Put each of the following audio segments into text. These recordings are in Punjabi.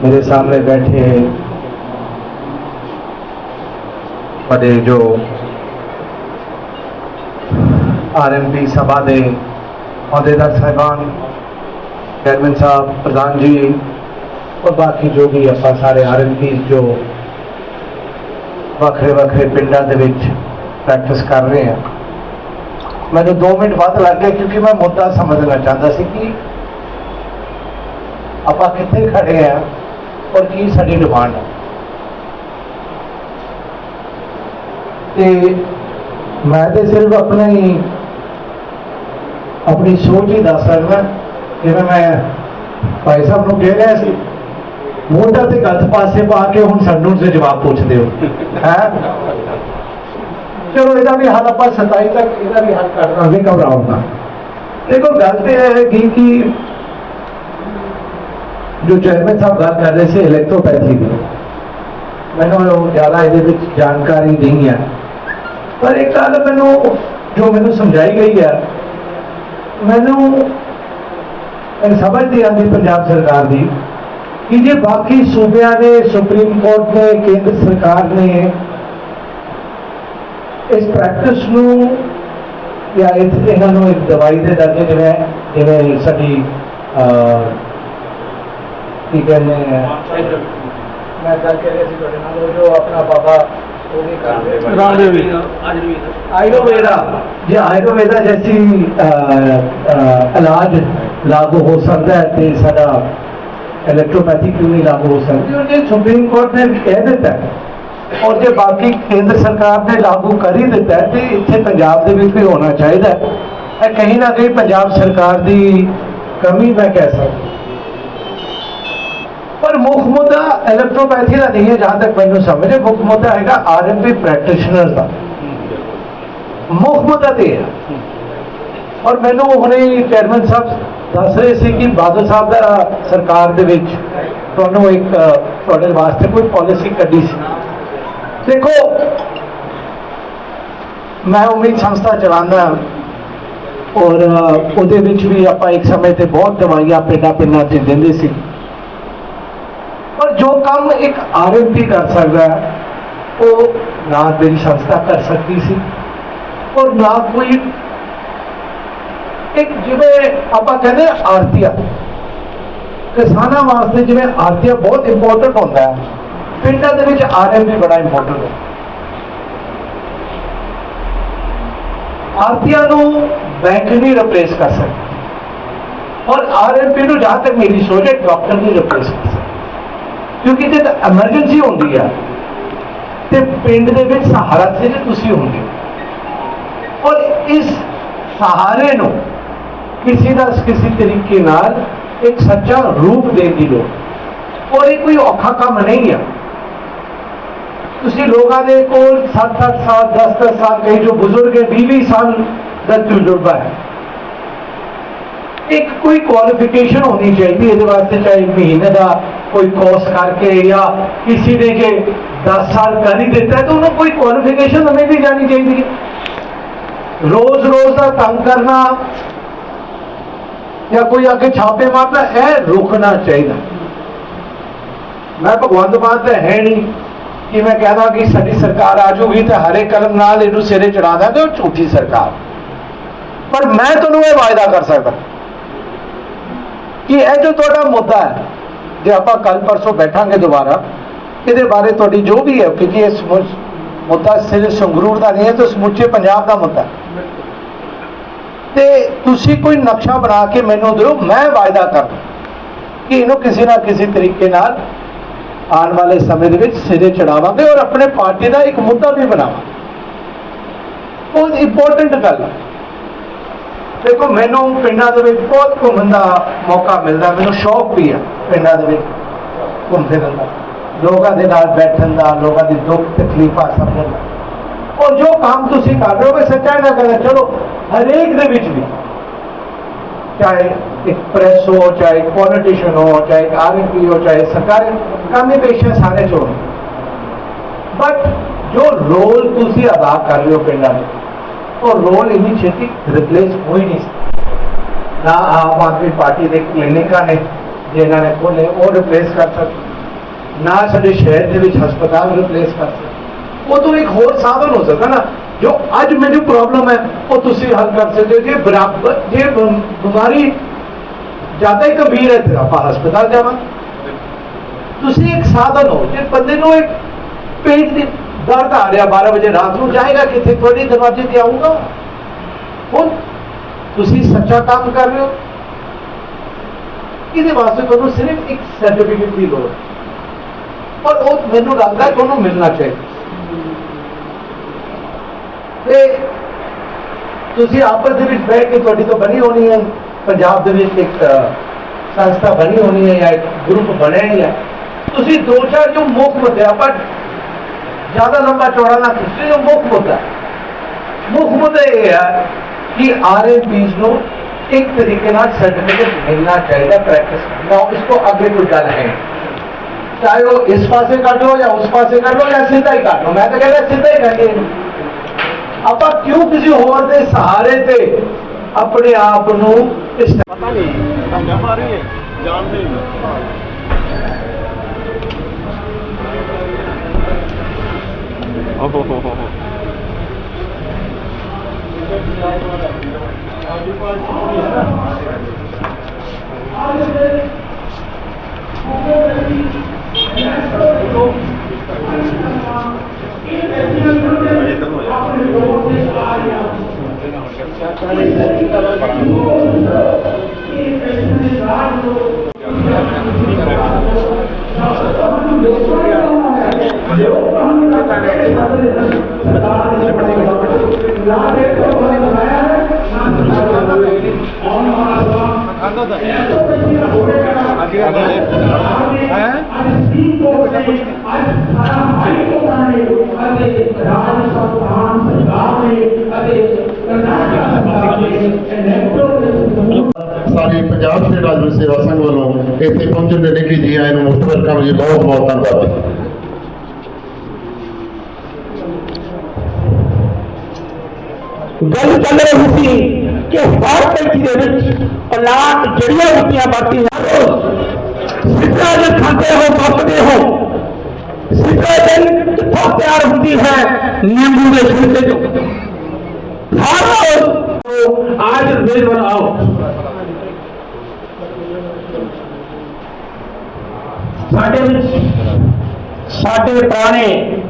मेरे सामने बैठे बड़े जो ਆਰਐਮਪੀ ਸਭਾ ਦੇ ਅਹੁਦੇਦਾਰ ਸਾਹਿਬਾਨ ਚੇਅਰਮੈਨ ਸਾਹਿਬ ਪ੍ਰਧਾਨ ਜੀ ਔਰ ਬਾਕੀ ਜੋ ਵੀ ਆਪਾਂ ਸਾਰੇ ਆਰਐਮਪੀ ਜੋ ਵੱਖਰੇ ਵੱਖਰੇ ਪਿੰਡਾਂ ਦੇ ਵਿੱਚ ਪ੍ਰੈਕਟਿਸ ਕਰ ਰਹੇ ਆ ਮੈਨੂੰ 2 ਮਿੰਟ ਬਾਅਦ ਲੱਗ ਗਏ ਕਿਉਂਕਿ ਮੈਂ ਮੁੱਦਾ ਸਮਝਣਾ ਚਾਹੁੰਦਾ ਸੀ ਕਿ ਆਪਾਂ ਕਿੱਥੇ ਖੜੇ ਆ ਔਰ ਕੀ ਸਾਡੀ ਡਿਮਾਂਡ ਹੈ? ਤੇ ਮੈਂ ਤੇ ਸਿਰਫ ਆਪਣਾ ਹੀ, ਆਪਣੀ ਸੋਚ ਹੀ ਦੱਸ ਸਕਦਾ, ਜਿਵੇਂ ਮੈਂ ਭਾਈ ਸਾਹਿਬ ਨੂੰ ਕਹਿ ਰਿਹਾ ਸੀ, ਮੋਢਾ ਤੇ ਗੱਤ ਪਾਸੇ ਪਾ ਕੇ ਹੁਣ ਸਾਨੂੰ ਸੇ ਜਵਾਬ ਪੁੱਛਦੇ ਹੋ। ਹੈ? ਚਲੋ, ਇਹਦਾ ਵੀ ਹੱਲ ਆਪਾਂ 27 ਤੱਕ, ਇਹਦਾ ਵੀ ਹੱਲ ਕਰ ਦਾਂਗੇ, ਘਬਰਾਓ ਨਾ। ਦੇਖੋ, ਗੱਲ ਤੇ ਇਹ ਹੈ ਕਿ ਜੋ ਚੇਅਰਮੈਨ ਸਾਹਿਬ ਗੱਲ ਕਰ ਰਹੇ ਸੀ ਇਲੈਕਟ੍ਰੋਪੈਥੀ ਦੀ। ਮੈਨੂੰ ਜ਼ਿਆਦਾ ਇਹਦੇ ਵਿੱਚ ਜਾਣਕਾਰੀ ਨਹੀਂ ਹੈ। ਪਰ ਇੱਕ ਗੱਲ ਮੈਨੂੰ ਜੋ ਮੈਨੂੰ ਸਮਝਾਈ ਗਈ ਹੈ, ਮੈਨੂੰ ਇਹ ਸਮਝ ਨਹੀਂ ਆਉਂਦੀ ਪੰਜਾਬ ਸਰਕਾਰ ਦੀ ਕਿ ਜੇ ਬਾਕੀ ਸੂਬਿਆਂ ਨੇ ਸੁਪਰੀਮ ਕੋਰਟ ਨੇ, ਕੇਂਦਰ ਸਰਕਾਰ ਨੇ ਇਸ ਪ੍ਰੈਕਟਿਸ ਨੂੰ ਜਾਂ ਇਸ ਇਹਨਾਂ ਨੂੰ ਇੱਕ ਦਵਾਈ ਦੇ ਦਰਜੇ ਜਿਵੇਂ ਜਿਵੇਂ ਸਾਡੀ ਕੀ ਕਹਿੰਦੇ ਮੈਂ ਗੱਲ ਕਰ ਰਿਹਾ ਸੀ ਤੁਹਾਡੇ ਨਾਲ ਜੋ ਆਪਣਾ ਬਾਬਾ ਉਹ ਵੀ ਕਰਦੇ ਰਾਂਦੇ ਵੀ ਆਯੁਰਵੇਦਾ। ਜੇ ਆਯੁਰਵੇਦਾ ਜੈਸੀ ਇਲਾਜ ਲਾਗੂ ਹੋ ਸਕਦਾ ਹੈ ਤੇ ਸਾਡਾ ਇਲੈਕਟ੍ਰੋਪੈਥੀ ਕਿਉਂ ਨਹੀਂ ਲਾਗੂ ਹੋ ਸਕਦੀ ਉਹਨੇ ਸੁਪਰੀਮ ਕੋਰਟ ਨੇ ਕਹਿ ਦਿੱਤਾ ਔਰ ਜੇ ਬਾਕੀ ਕੇਂਦਰ ਸਰਕਾਰ ਨੇ ਲਾਗੂ ਕਰ ਹੀ ਦਿੱਤਾ ਤੇ ਇੱਥੇ ਪੰਜਾਬ ਦੇ ਵਿੱਚ ਵੀ ਹੋਣਾ ਚਾਹੀਦਾ ਹੈ। ਇਹ ਕਹੀਂ ਨਾ ਕਹੀਂ ਪੰਜਾਬ ਸਰਕਾਰ ਦੀ ਕਮੀ ਮੈਂ ਕਹਿ ਸਕਦਾ ਪਰ ਮੁੱਖ ਮੁੱਦਾ ਇਲੈਕਟ੍ਰੋਪੈਥੀ ਦਾ ਨਹੀਂ ਹੈ, ਜਹਾਂ ਤੱਕ ਮੈਨੂੰ ਸਮਝ ਹੈ, ਮੁੱਖ ਮੁੱਦਾ ਹੈਗਾ ਆਰਐਮਪੀ ਪ੍ਰੈਕਟੀਸ਼ਨਰ ਦਾ। ਮੁੱਖ ਮੁੱਦਾ ਤੇ ਹੈ। ਔਰ ਮੈਨੂੰ ਹੁਣੇ ਚੇਅਰਮੈਨ ਸਾਹਿਬ ਦੱਸ ਰਹੇ ਸੀ ਕਿ ਬਾਦਲ ਸਾਹਿਬ ਦਾ ਸਰਕਾਰ ਦੇ ਵਿੱਚ ਤੁਹਾਨੂੰ ਇੱਕ ਤੁਹਾਡੇ ਵਾਸਤੇ ਕੋਈ ਪਾਲਿਸੀ ਕੱਢੀ ਸੀ। ਦੇਖੋ, ਮੈਂ ਉਮੀਦ ਸੰਸਥਾ ਚਲਾਉਂਦਾ ਔਰ ਉਹਦੇ ਵਿੱਚ ਵੀ ਆਪਾਂ ਇੱਕ ਸਮੇਂ ਤੇ ਬਹੁਤ ਦਵਾਈਆਂ ਪਿੰਡਾਂ ਪਿੰਡਾਂ 'ਚ ਦਿੰਦੇ ਸੀ। ਪਰ ਜੋ ਕੰਮ ਇੱਕ ਆਰਐਮਪੀ ਕਰ ਸਕਦਾ ਹੈ, ਉਹ ਨਾ ਮੇਰੀ ਸੰਸਥਾ ਕਰ ਸਕਦੀ ਸੀ। ਔਰ ਨਾ ਕੋਈ ਇੱਕ ਜਿਵੇਂ ਆਪਾਂ ਕਹਿੰਦੇ ਹਾਂ ਆਰਤੀਆ ਕਿਸਾਨਾਂ ਵਾਸਤੇ ਜਿਵੇਂ ਆਰਤੀਆ ਬਹੁਤ ਇੰਪੋਰਟੈਂਟ ਹੁੰਦਾ ਹੈ। ਪਿੰਡਾਂ ਦੇ ਵਿੱਚ ਆਰਐਮਪੀ ਬੜਾ ਇੰਪੋਰਟੈਂਟ ਹੈ। ਆਰਤੀਆ ਨੂੰ ਬੈਂਕ ਨਹੀਂ ਰਿਪਲੇਸ ਕਰ ਸਕਦਾ। ਔਰ ਆਰਐਮਪੀ ਨੂੰ ਜਹਾਂ ਤੱਕ ਮੇਰੀ ਸੋਚ ਹੈ ਡਾਕਟਰ ਨਹੀਂ ਰਿਪਲੇਸ ਕਰ ਸਕਦਾ। ਕਿਉਂਕਿ ਜੇ ਐਮਰਜੈਂਸੀ ਹੁੰਦੀ ਆ। ਤੇ ਪਿੰਡ ਦੇ ਵਿੱਚ ਸਹਾਰਾ ਸਿਰ ਤੁਸੀਂ ਹੁੰਦੇ ਹੋ। ਔਰ ਇਸ ਸਹਾਰੇ ਨੂੰ ਕਿਸੇ ਦਾ ਕਿਸੇ ਤਰੀਕੇ ਨਾਲ ਇੱਕ ਸੱਚਾ ਰੂਪ ਦੇਣ ਦੀ ਲੋੜ। ਔਰ ਇਹ ਕੋਈ ਔਖਾ ਕੰਮ ਨਹੀਂ ਹੈ ਤੁਸੀਂ ਲੋਕਾਂ ਦੇ ਕੋਲ 7-8 ਸਾਲ 10-10 ਸਾਲ ਕਈ ਜੋ ਬਜ਼ੁਰਗ ਹੈ 20 ਸਾਲ ਦਾ ਤਜਰਬਾ ਹੈ। ਇੱਕ ਕੋਈ ਕੁਆਲੀਫਿਕੇਸ਼ਨ ਹੋਣੀ ਚਾਹੀਦੀ ਇਹਦੇ ਵਾਸਤੇ, ਚਾਹੇ ਮਹੀਨੇ ਦਾ ਕੋਈ ਕੋਰਸ ਕਰਕੇ ਜਾਂ ਕਿਸੇ ਨੇ ਜੇ 10 ਸਾਲ ਕਰ ਹੀ ਦਿੱਤਾ ਹੈ ਤਾਂ ਉਹਨੂੰ ਕੋਈ ਕੁਆਲੀਫਿਕੇਸ਼ਨ ਹਮੇ ਵੀ ਜਾਣੀ ਚਾਹੀਦੀ। ਹੈ ਰੋਜ਼ ਰੋਜ਼ ਦਾ ਤੰਗ ਕਰਨਾ ਜਾਂ ਕੋਈ ਅੱਗੇ ਛਾਪੇ ਮਾਰਦਾ ਇਹ ਰੁਕਣਾ ਚਾਹੀਦਾ। ਮੈਂ ਭਗਵੰਤ ਮਾਨ ਤਾਂ ਹੈ ਨਹੀਂ ਕਿ ਮੈਂ ਕਹਦਾ ਕਿ ਸਾਡੀ ਸਰਕਾਰ ਆ ਜੂਗੀ ਤੇ ਹਰੇ ਕਲਮ ਨਾਲ ਇਹਨੂੰ ਸਿਰੇ ਚੜਾ ਦਾਂਗੇ ਉਹ ਝੂਠੀ ਸਰਕਾਰ। ਪਰ ਮੈਂ ਤੁਹਾਨੂੰ ਇਹ ਵਾਅਦਾ ਕਰ ਸਕਦਾ ਕਿ ਇਹ ਜੋ ਤੁਹਾਡਾ ਮੁੱਦਾ ਹੈ ਜੇ ਆਪਾਂ ਕੱਲ ਪਰਸੋਂ ਬੈਠਾਂਗੇ ਦੁਬਾਰਾ, ਇਹਦੇ ਬਾਰੇ ਤੁਹਾਡੀ ਜੋ ਵੀ ਹੈ ਕਿਉਂਕਿ ਇਹ ਸਮੁ- ਮੁੱਦਾ ਸਿਰਫ ਸੰਗਰੂਰ ਦਾ ਨਹੀਂ ਹੈ, ਤੇ ਸਮੁੱਚੇ ਪੰਜਾਬ ਦਾ ਮੁੱਦਾ ਹੈ। ਤੇ ਤੁਸੀਂ ਕੋਈ ਨਕਸ਼ਾ ਬਣਾ ਕੇ ਮੈਨੂੰ ਦਿਓ, ਮੈਂ ਵਾਅਦਾ ਕਰਦਾ ਕਿ ਇਹਨੂੰ ਕਿਸੇ ਨਾ ਕਿਸੇ ਤਰੀਕੇ ਨਾਲ ਆਉਣ ਵਾਲੇ ਸਮੇਂ ਦੇ ਵਿੱਚ ਸਿਰੇ ਚੜਾਵਾਂਗੇ ਔਰ ਆਪਣੇ ਪਾਰਟੀ ਦਾ ਇੱਕ ਮੁੱਦਾ ਵੀ ਬਣਾਵਾਂਗੇ। ਬਹੁਤ ਇੰਪੋਰਟੈਂਟ ਗੱਲ ਹੈ। ਦੇਖੋ, ਮੈਨੂੰ ਪਿੰਡਾਂ ਦੇ ਵਿੱਚ ਬਹੁਤ ਘੁੰਮਣ ਦਾ ਮੌਕਾ ਮਿਲਦਾ, ਮੈਨੂੰ ਸ਼ੌਕ ਵੀ ਹੈ ਪਿੰਡਾਂ ਦੇ ਵਿੱਚ ਘੁੰਮ ਫਿਰਨ ਦਾ। ਲੋਕਾਂ ਦੇ ਨਾਲ ਬੈਠਣ ਦਾ, ਲੋਕਾਂ ਦੀ ਦੁੱਖ ਤਕਲੀਫਾਂ ਸਮਝਣ ਦਾ। ਔਰ ਜੋ ਕੰਮ ਤੁਸੀਂ ਕਰ ਰਹੇ ਹੋ, ਮੈਂ ਸੱਚਾਈ ਨਾਲ ਕਹਿੰਦਾ ਚਲੋ, ਹਰੇਕ ਦੇ ਵਿੱਚ ਵੀ, ਚਾਹੇ ਇੱਕ ਪ੍ਰੈਸ ਹੋ, ਚਾਹੇ ਪੋਲੀਟੀਸ਼ੀਅਨ ਹੋ, ਚਾਹੇ ਇੱਕ ਆਰਐਮਪੀ ਹੋ, ਚਾਹੇ ਸਰਕਾਰੀ, ਕਾਮੇ ਪੇਸ਼ੇ ਸਾਰੇ ਚੋਂ ਬਟ ਜੋ ਰੋਲ ਤੁਸੀਂ ਅਦਾ ਕਰ ਰਹੇ ਹੋ ਪਿੰਡਾਂ ਦੇ ਉਹ ਰੋਲ ਇੰਨੀ ਛੇਤੀ ਰਿਪਲੇਸ ਹੋ ਹੀ ਨਹੀਂ ਨਾ ਆਮ ਆਦਮੀ ਪਾਰਟੀ ਦੇ ਕਲੀਨਿਕਾਂ ਨੇ ਜਿਨ੍ਹਾਂ ਨੇ ਖੋਲੇ ਉਹ ਰਿਪਲੇਸ ਕਰ ਸਕਦੇ ਨਾ ਸਾਡੇ ਸ਼ਹਿਰ ਦੇ ਵਿੱਚ ਹਸਪਤਾਲ ਰਿਪਲੇਸ ਕਰ ਸਕਦੇ ਉਹ ਤੋਂ ਇੱਕ ਹੋਰ ਸਾਧਨ ਹੋ ਸਕਦਾ ਨਾ ਜੋ ਅੱਜ ਮੈਨੂੰ ਪ੍ਰੋਬਲਮ ਹੈ ਉਹ ਤੁਸੀਂ ਹੱਲ ਕਰ ਸਕਦੇ ਜੇ ਬਰਾਬਰ ਜੇ ਬਿਮ- ਬਿਮਾਰੀ ਜ਼ਿਆਦਾ ਹੀ ਗੰਭੀਰ ਹੈ ਤੇ ਆਪਾਂ ਹਸਪਤਾਲ ਜਾਵਾਂਗੇ। ਤੁਸੀਂ ਇੱਕ ਸਾਧਨ ਹੋ ਜੇ ਬੰਦੇ ਨੂੰ ਇੱਕ ਪੇਟ ਦੀ ਦਰਦ ਆ ਰਿਹਾ 12 ਵਜੇ ਰਾਤ ਨੂੰ ਜਾਏਗਾ ਕਿੱਥੇ? ਤੁਹਾਡੇ ਦਰਵਾਜ਼ੇ ਤੇ ਆਊਗਾ। ਹੁਣ ਤੁਸੀਂ ਸੱਚਾ ਕੰਮ ਕਰ ਰਹੇ ਹੋ। ਇਹਦੇ ਵਾਸਤੇ ਤੁਹਾਨੂੰ ਸਿਰਫ ਇੱਕ ਸਰਟੀਫਿਕੇਟ ਦੀ ਲੋੜ ਪਰ ਉਹ ਮੈਨੂੰ ਲੱਗਦਾ ਤੁਹਾਨੂੰ ਮਿਲਣਾ ਚਾਹੀਦਾ ਤੇ ਤੁਸੀਂ ਆਪਸ ਦੇ ਵਿੱਚ ਬੈਠ ਕੇ ਤੁਹਾਡੀ ਤੋਂ ਬਣੀ ਹੋਣੀ ਹੈ। ਪੰਜਾਬ ਦੇ ਵਿੱਚ ਇੱਕ ਸੰਸਥਾ ਬਣੀ ਹੋਣੀ ਹੈ ਜਾਂ ਇੱਕ ਗਰੁੱਪ ਬਣਿਆ ਹੀ ਹੈ। ਤੁਸੀਂ ਦੋ ਚਾਰ ਜੋ ਮੁੱਖ ਮੁੱਦੇ ਆ ਪਰ ਜ਼ਿਆਦਾ ਲੰਬਾ ਚੌੜਾ ਨਾ ਖਿੱਚੋ ਮੁੱਖ ਮੁੱਦਾ ਮੁੱਖ ਮੁੱਦਾ ਇਹ ਹੈ ਕਿ ਆਰਐਮਪੀਜ਼ ਨੂੰ ਇੱਕ ਤਰੀਕੇ ਨਾਲ ਸਰਟੀਫਿਕੇਟ ਮਿਲਣਾ ਚਾਹੀਦਾ ਪ੍ਰੈਕਟਿਸ ਨਾ ਇਸ ਤੋਂ ਅੱਗੇ ਕੋਈ ਗੱਲ ਹੈ ਚਾਹੇ ਉਹ ਇਸ ਪਾਸੇ ਕੱਢ ਲਓ ਜਾਂ ਉਸ ਪਾਸੇ ਕੱਢ ਲਓ ਜਾਂ ਸਿੱਧਾ ਹੀ ਕੱਢ ਲਓ ਮੈਂ ਤਾਂ ਕਹਿੰਦਾ ਸਿੱਧਾ ਹੀ ਕਰੀਏ ਆਪਾਂ ਕਿਉਂ ਕਿਸੇ ਹੋਰ ਦੇ ਸਹਾਰੇ ਤੇ ਆਪਣੇ ਆਪ ਨੂੰ ਇਸ ਪਤਾ ਨਹੀਂ ਧੰਗਾ ਮਾਰੀ ਹੈ ਜਾਣਦੇ ਨਹੀਂ ਓਹੋ ਹੋ ਹੋ ਹੋ ਇੱਧਰ ਖਾਂਦਾ ਤਾਂ ਹੈ ਸਾਡੀ ਪੰਜਾਬ ਸਟੇਟ ਰਾਜਵੀ ਸੇਵਾ ਸੰਘ ਵੱਲੋਂ ਇੱਥੇ ਪਹੁੰਚਣ ਦੇ ਲਈ ਜੀ ਆਇਆਂ ਨੂੰ ਮੋਸਟ ਵੈਲਕਮ ਜੀ ਬਹੁਤ ਬਹੁਤ ਧੰਨਵਾਦ ਜੀ ਗੱਲ ਚੱਲ ਰਹੀ ਸੀ ਕਿ ਹਰ ਪੈਂਤੀ ਦੇ ਵਿੱਚ ਪਲਾਟ ਜੜੀਆਂ ਬੂਟੀਆਂ ਬਾਤੀਆਂ ਸਿੱਧਾ ਜੇ ਖਾਂਦੇ ਹੋ ਵਰਤਦੇ ਹੋ ਸਿੱਧਾ ਦਿਨ ਕਿੱਥੋਂ ਤਿਆਰ ਹੁੰਦੀ ਹੈ ਨਿੰਬੂ ਦੇ ਛਿਲਕੇ ਤੋਂ ਹਰ ਆਜ ਦਿਨ ਬਣਾਓ ਸਾਡੇ ਵਿੱਚ ਸਾਡੇ ਪੁਰਾਣੇ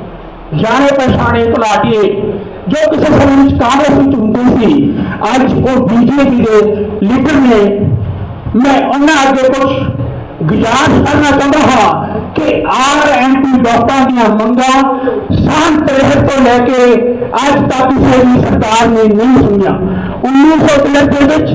ਜਾਣੇ ਪਛਾਣੇ ਘੁਲਾਟੀਏ ਜੋ ਕਿਸੇ ਸਮੇਂ ਵਿੱਚ ਕਾਂਗਰਸ ਵਿੱਚ ਹੁੰਦੇ ਸੀ ਅੱਜ ਉਹ ਬੀਜੇਪੀ ਦੇ ਲੀਡਰ ਨੇ ਮੈਂ ਉਹਨਾਂ ਅੱਗੇ ਕੁਝ ਗੁਜ਼ਾਰਿਸ਼ ਕਰਨਾ ਚਾਹੁੰਦਾ ਹਾਂ ਕਿ ਆਰਐਮਪੀ ਡਾਕਟਰਾਂ ਦੀਆਂ ਮੰਗਾਂ ਸਾਲ 63 ਤੋਂ ਲੈ ਕੇ ਅੱਜ ਤੱਕ ਕਿਸੇ ਵੀ ਸਰਕਾਰ ਨੇ ਨਹੀਂ ਸੁਣੀਆਂ 1963 ਦੇ ਵਿੱਚ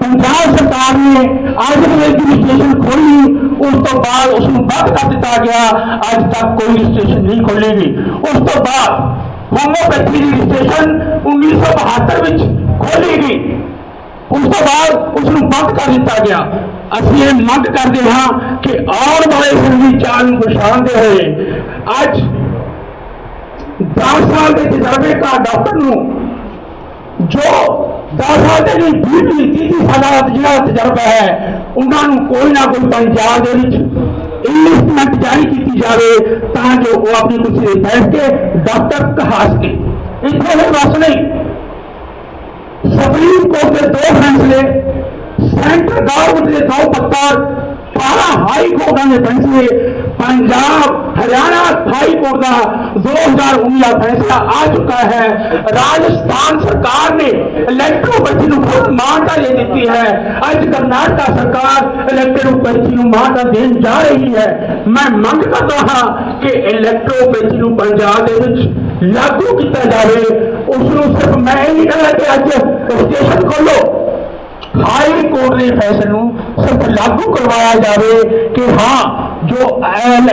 ਪੰਜਾਬ ਸਰਕਾਰ ਨੇ ਅੱਜ ਵੀ ਰਜਿਸਟ੍ਰੇਸ਼ਨ ਖੋਲੀ ਉਸ ਤੋਂ ਬਾਅਦ ਉਸ ਨੂੰ ਬੰਦ ਕਰ ਦਿੱਤਾ ਗਿਆ। ਅੱਜ ਤੱਕ ਕੋਈ ਰਜਿਸਟ੍ਰੇਸ਼ਨ ਨਹੀਂ ਖੋਲੇਗੀ ਉਸ ਤੋਂ ਬਾਅਦ ਹੋਮੋਪੈਥੀ ਦੀ ਰਜਿਸਟ੍ਰੇਸ਼ਨ 1972 ਵਿੱਚ ਖੋਲੀ ਗਈ ਉਸ ਤੋਂ ਬਾਅਦ ਉਸ ਨੂੰ ਬੰਦ ਕਰ ਦਿੱਤਾ ਗਿਆ। ਅਸੀਂ ਇਹ ਮੰਗ ਕਰਦੇ ਹਾਂ ਕਿ ਆਉਣ ਵਾਲੇ ਸਮੇਂ ਚਾਲ ਨੂੰ ਪਛਾਣਦੇ ਹੋਏ ਅੱਜ 10 ਸਾਲ ਦੇ ਤਜਰਬੇਕਾਰ ਡਾਕਟਰ ਨੂੰ ਜੋ 10 ਦੇ ਲਈ 20 30 ਸਾਲਾਂ ਦਾ ਜਿਹੜਾ ਤਜਰਬਾ ਹੈ, ਉਹਨਾਂ ਨੂੰ ਕੋਈ ਨਾ ਕੋਈ ਪੰਜਾਬ ਦੇ ਵਿੱਚ ਇਨਵੈਸਟਮੈਂਟ ਜਾਰੀ ਕੀਤੀ ਜਾਵੇ ਤਾਂ ਜੋ ਉਹ ਆਪਣੀ ਕੁਰਸੀ ਤੇ ਬੈਠ ਕੇ ਡਾਕਟਰ ਕਹਾ ਸਕੇ ਇੱਥੇ ਹੀ ਬਸ ਨਹੀਂ ਸੁਪਰੀਮ ਕੋਰਟ ਦੇ ਦੋ ਫੈਸਲੇ, ਸੈਂਟਰ ਗਵਰਨਮੈਂਟ ਦੇ ਦੋ ਪੱਤਰ ਸਾਰਾ ਹਾਈ ਕੋਰਟਾਂ ਦੇ ਫੈਸਲੇ ਪੰਜਾਬ ਹਰਿਆਣਾ ਹਾਈ ਕੋਰਟ ਦਾ 2019 ਦਾ ਫੈਸਲਾ ਆ ਚੁੱਕਾ ਹੈ ਰਾਜਸਥਾਨ ਸਰਕਾਰ ਨੇ ਇਲੈਕਟ੍ਰੋਪੈਥੀ ਨੂੰ ਖੁਦ ਮਾਨਤਾ ਦੇ ਦਿੱਤੀ ਹੈ ਅੱਜ ਕਰਨਾਟਕਾ ਸਰਕਾਰ ਇਲੈਕਟ੍ਰੋਪੈਥੀ ਨੂੰ ਮਾਨਤਾ ਦੇਣ ਜਾ ਰਹੀ ਹੈ ਮੈਂ ਮੰਗ ਕਰਦਾ ਹਾਂ ਕਿ ਇਲੈਕਟ੍ਰੋਪੈਥੀ ਨੂੰ ਪੰਜਾਬ ਦੇ ਵਿੱਚ ਲਾਗੂ ਕੀਤਾ ਜਾਵੇ ਉਸ ਨੂੰ ਸਿਰਫ ਮੈਂ ਹੀ ਨਹੀਂ ਕਹਿੰਦਾ ਕਿ ਅੱਜ ਸਟੇਸ਼ਨ ਖੋਲੋ ਹਾਈ ਕੋਰਟ ਦੇ ਫੈਸਲੇ ਨੂੰ ਸਿਰਫ ਲਾਗੂ ਕਰਵਾਇਆ ਜਾਵੇ ਕਿ ਹਾਂ ਜੋ ਐਲ-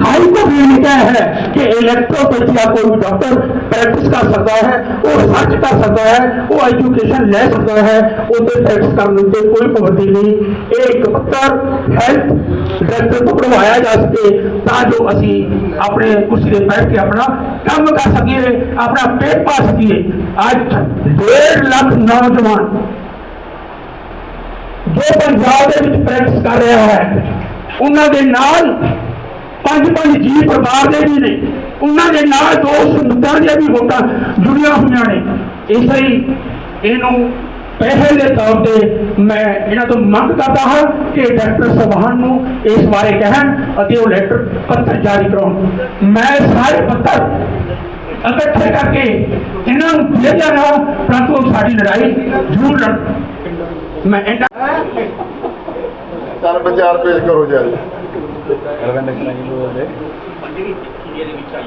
ਹਾਈ ਕੋਰਟ ਨੇ ਲਿਖਿਆ ਹੈ ਕਿ ਇਲੈਕਟ੍ਰੋਪੈਥੀ ਦਾ ਕੋਈ ਵੀ ਡਾਕਟਰ ਪ੍ਰੈਕਟਿਸ ਕਰ ਸਕਦਾ ਹੈ ਉਹ ਸਰਚ ਕਰ ਸਕਦਾ ਹੈ ਉਹ ਐਜੂਕੇਸ਼ਨ ਲੈ ਸਕਦਾ ਹੈ ਉਹਦੇ ਪ੍ਰੈਕਟਿਸ ਕਰਨ ਉੱਤੇ ਕੋਈ ਪਾਬੰਦੀ ਨਹੀਂ ਇਹ ਇੱਕ ਪੱਤਰ ਹੈਲਥ ਡਾਇਰੈਕਟਰ ਤੋਂ ਬਣਵਾਇਆ ਜਾ ਸਕੇ ਤਾਂ ਜੋ ਅਸੀਂ ਆਪਣੇ ਕੁਰਸੀ ਤੇ ਬੈਠ ਕੇ ਆਪਣਾ ਕੰਮ ਕਰ ਸਕੀਏ ਆਪਣਾ ਪੇਟ ਪਾ ਸਕੀਏ ਅੱਜ 1.5 ਲੱਖ ਨੌਜਵਾਨ ਜੋ ਪੰਜਾਬ ਦੇ ਵਿੱਚ ਪ੍ਰੈਕਟਿਸ ਕਰ ਰਿਹਾ ਹੈ, ਉਹਨਾਂ ਦੇ ਨਾਲ ਪੰਜ ਪੰਜ ਜੀ ਪਰਿਵਾਰ ਦੇ ਵੀ ਨੇ, ਉਹਨਾਂ ਦੇ ਨਾਲ ਦੋ ਸੰਗਤਾਂ ਦੀਆਂ ਵੀ ਵੋਟਾਂ ਜੁੜੀਆਂ ਹੋਈਆਂ ਨੇ। ਇਸ ਲਈ ਇਹਨੂੰ ਪਹਿਲ ਦੇ ਤੌਰ ਤੇ ਮੈਂ ਇਹਨਾਂ ਤੋਂ ਮੰਗ ਕਰਦਾ ਹਾਂ ਕਿ ਡਾਕਟਰ ਸਵਾਨ ਨੂੰ ਇਸ ਬਾਰੇ ਕਹਿਣ ਅਤੇ ਉਹ ਲੈਟਰ ਪੱਤਰ ਜਾਰੀ ਕਰਾਉਣ। ਮੈਂ ਸਾਰੇ ਪੱਤਰ ਇਕੱਠੇ ਕਰਕੇ ਇਹਨਾਂ ਨੂੰ ਭੇਜਾਂਗਾ ਪਰੰਤੂ ਸਾਡੀ ਲੜਾਈ ਜ਼ਰੂਰ ਲੜ ਮੈਂ ਇਹਨਾਂ ਚਾਰ ਵਿਚਾਰ ਪੇਸ਼ ਕਰੋ ਜੀ ਅੱਜ। ਰਵਿੰਦਰ ਸਿੰਘ ਜੀ ਬੋਲਦੇ ਦੇ ਵਿੱਚ ਆਈ